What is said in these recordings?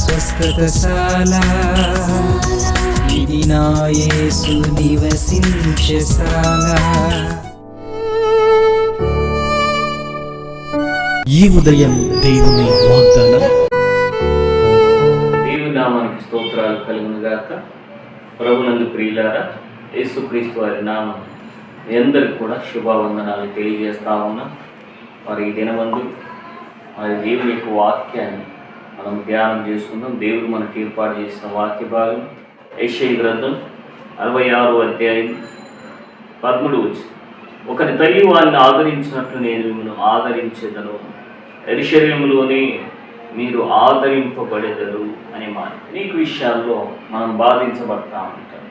స్వస్థతశాల. ఇది నా యేసు నివసించశాల ఈ ఉదయం దేవుని వాగ్దానం. దేవుని నామానికి స్తోత్రాలు కలుగును గాక ప్రభునందు ప్రియులారా యేసుక్రీస్తు వారి నామం మీ అందరికి కూడా శుభవందనాలు తెలియజేస్తా ఉన్నా. మరి ఈ దినమందు మరి దేవుని యొక్క వాక్యాన్ని మనం ధ్యానం చేసుకుందాం. దేవుడు మనకు ఏర్పాటు చేసిన వాక్య భాగం యెషయ గ్రంథం అరవై ఆరు అధ్యాయం పదమూడు వచ్చి ఒకరి తల్లి వారిని ఆదరించినట్లు నేను మిమ్మల్ని ఆదరించేదను. ఎరిశర్యములోనే మీరు ఆదరింపబడేదరు అనే మాట. అనేక విషయాల్లో మనం బాధించబడతా ఉంటాం.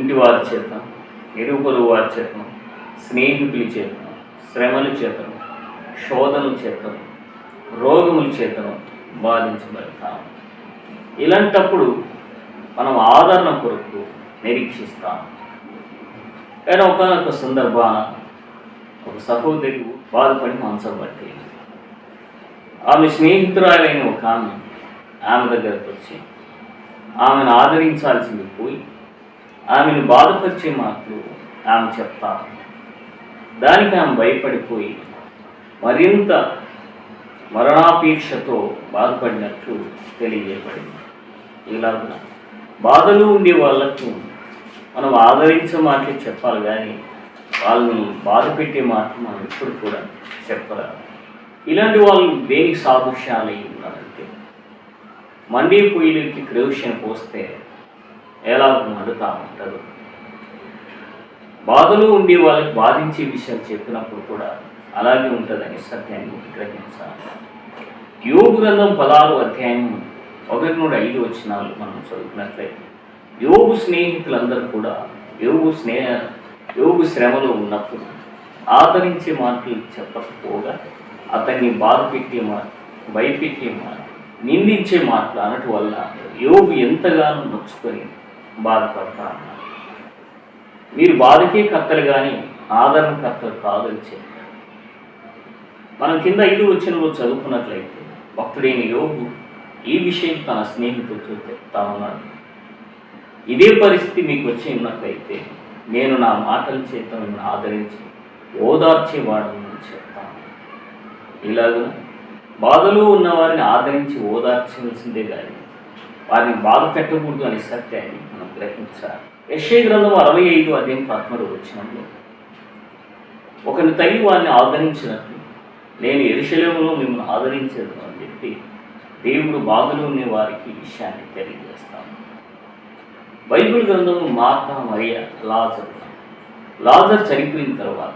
ఇంటి వారి చేత ఇరుపరు వారి చేత స్నేహితుల చేత శ్రమల చేతను శోధనల చేతను రోగముల చేతను బాధించబడతాం. ఇలాంటప్పుడు మనం ఆదరణ కొరకు నిరీక్షిస్తాం. కానీ ఒకనొక సందర్భాన ఒక సహోదరి బాధపడి మంచం బట్టి ఆమె స్నేహితురాలైన ఒక ఆమె ఆమె దగ్గరకు వచ్చి ఆమెను ఆదరించాల్సింది పోయి ఆమెను బాధపరిచే మాటలు ఆమె చెప్తారు. దానికి ఆమె భయపడిపోయి మరింత మరణాపేక్షతో బాధపడినట్లు తెలియజేయబడింది. ఇలాగున బాధలు ఉండే వాళ్ళకు మనం ఆదరించే మాటలు చెప్పాలి కానీ వాళ్ళని బాధ పెట్టే మాట మనం ఎప్పుడు కూడా చెప్పరాదు. ఇలాంటి వాళ్ళు దేనికి సాదృశ్యాలు అయి ఉన్నారంటే మండే పొయ్యిలోకి క్రౌషన్ పోస్తే ఎలా మండుతా ఉంటారు? బాధలు ఉండే వాళ్ళకి బాధించే విషయాలు చెప్పినప్పుడు కూడా అలాగే ఉంటుందని సత్యాన్ని గ్రహించాలి. యోగు గ్రంథం పదాలు అధ్యాయం ఒకటి నుండి ఐదు వచ్చినాలు మనం చదువుకున్నట్లయితే యోగు స్నేహితులందరూ కూడా యోగు స్నేహ యోగు శ్రమలో ఉన్నప్పుడు ఆదరించే మాటలు చెప్పకపోగా అతన్ని బాధపెట్టే మాట భయపెట్టే మాట నిందించే మాటలు అనటి వల్ల యోగు ఎంతగానో నొచ్చుకొని బాధపడతా అన్నారు మీరు బాధకే కర్తలు కానీ ఆదరణ కర్తలు కాదని చెప్పారు. మనం కింద ఐదు వచ్చినలో చదువుకున్నట్లయితే భక్తుడైన యోగు ఈ విషయం తన స్నేహితులతో చెప్తా ఉన్నాడు. ఇదే పరిస్థితి మీకు వచ్చి ఉన్నట్లయితే నేను నా మాటల చేత మిమ్మల్ని ఆదరించి ఓదార్చేవాడని చెప్తాను ఇలాగ బాధలో ఉన్న వారిని ఆదరించి ఓదార్చవలసిందే కానీ వారిని బాధ పెట్టకూడదు అనే సత్యాన్ని మనం గ్రహించాలి. యశ్వ గ్రంథం అరవై ఐదు అదేం పద్మడు వచ్చినప్పుడు ఒకరి తల్లి వారిని ఆదరించినట్లు నేను ఎరుశలంలో మిమ్మల్ని ఆదరించదు అని చెప్పి దేవుడు బాధలు వారికి విషయాన్ని తెలియజేస్తాను. బైబిల్ గ్రంథం మార్త మరియ లాజర్. లాజర్ చనిపోయిన తర్వాత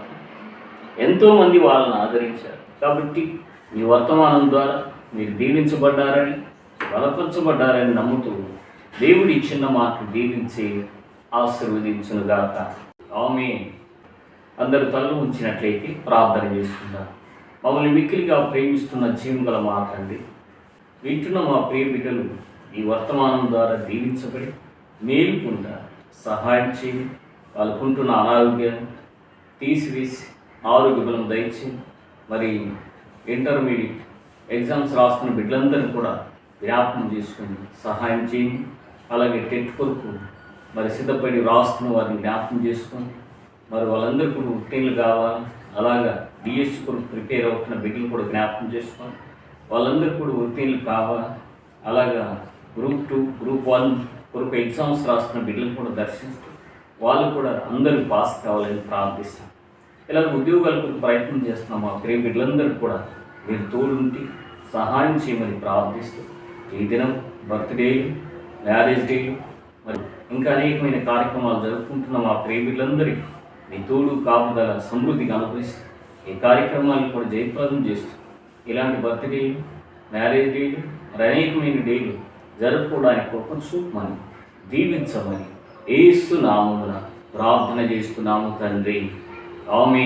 ఎంతోమంది వాళ్ళని ఆదరించారు. కాబట్టి మీ వర్తమానం ద్వారా మీరు దీవించబడ్డారని బలపరచబడ్డారని నమ్ముతూ దేవుడి ఇచ్చిన మాటలు దీవించి ఆశీర్వదించునుగాక. ఆమె అందరు తల్లు ఉంచినట్లయితే ప్రార్థన చేసుకుందాం. మమ్మల్ని మిక్కిలిగా ప్రేమిస్తున్న జీవం గల మా తండ్రి. వింటున్న మా ప్రియ బిడ్డలు ఈ వర్తమానం ద్వారా దీవించబడి మేలుకుండా సహాయం చేయి. వాళ్ళకుంటున్న అనారోగ్యాన్ని తీసివేసి ఆరోగ్య బలం దయచి మరి ఇంటర్మీడియట్ ఎగ్జామ్స్ రాస్తున్న బిడ్డలందరినీ కూడా జ్ఞాపకం చేసుకుని సహాయం చేయండి అలాగే టెట్ కొరకు మరి సిద్ధపడి రాస్తున్న వారిని జ్ఞాపకం చేసుకొని మరి వాళ్ళందరికీ ఉత్తీర్ణులు కావాలి. అలాగా డిఎస్సి కొరకు ప్రిపేర్ అవుతున్న బిడ్డలు కూడా జ్ఞాపకం చేసుకొని వాళ్ళందరూ కూడా ఉత్తీర్ణులు కావాలి. అలాగా గ్రూప్ టూ గ్రూప్ వన్ కొరకు ఎగ్జామ్స్ రాస్తున్న బిడ్డలు కూడా దర్శిస్తూ వాళ్ళు కూడా అందరూ పాస్ కావాలని ప్రార్థిస్తాం. ఇలా ఉద్యోగాల కొరకు ప్రయత్నం చేస్తున్నాం మా ప్రియ బిడ్డలందరూ కూడా మీరు తోడుంటి సహాయం చేయమని ప్రార్థిస్తూ ఈ దినం బర్త్డేలు మ్యారేజ్ డేలు మరి ఇంకా అనేకమైన కార్యక్రమాలు జరుపుకుంటున్న మా ప్రియ బిడ్డలందరికీ మీ తోడు కాపుదల సమృద్ధిగా అనుభవిస్తూ ఈ కార్యక్రమాలను కూడా జయప్రదం చేస్తూ ఇలాంటి బర్త్డేలు మ్యారేజ్ డేలు మరి అనేకమైన డేలు జరుపుకోవడానికి కృపను చూపమని దీవించమని ఏస్తు నామమున ప్రార్థన చేస్తున్నాము తండ్రి. ఆమె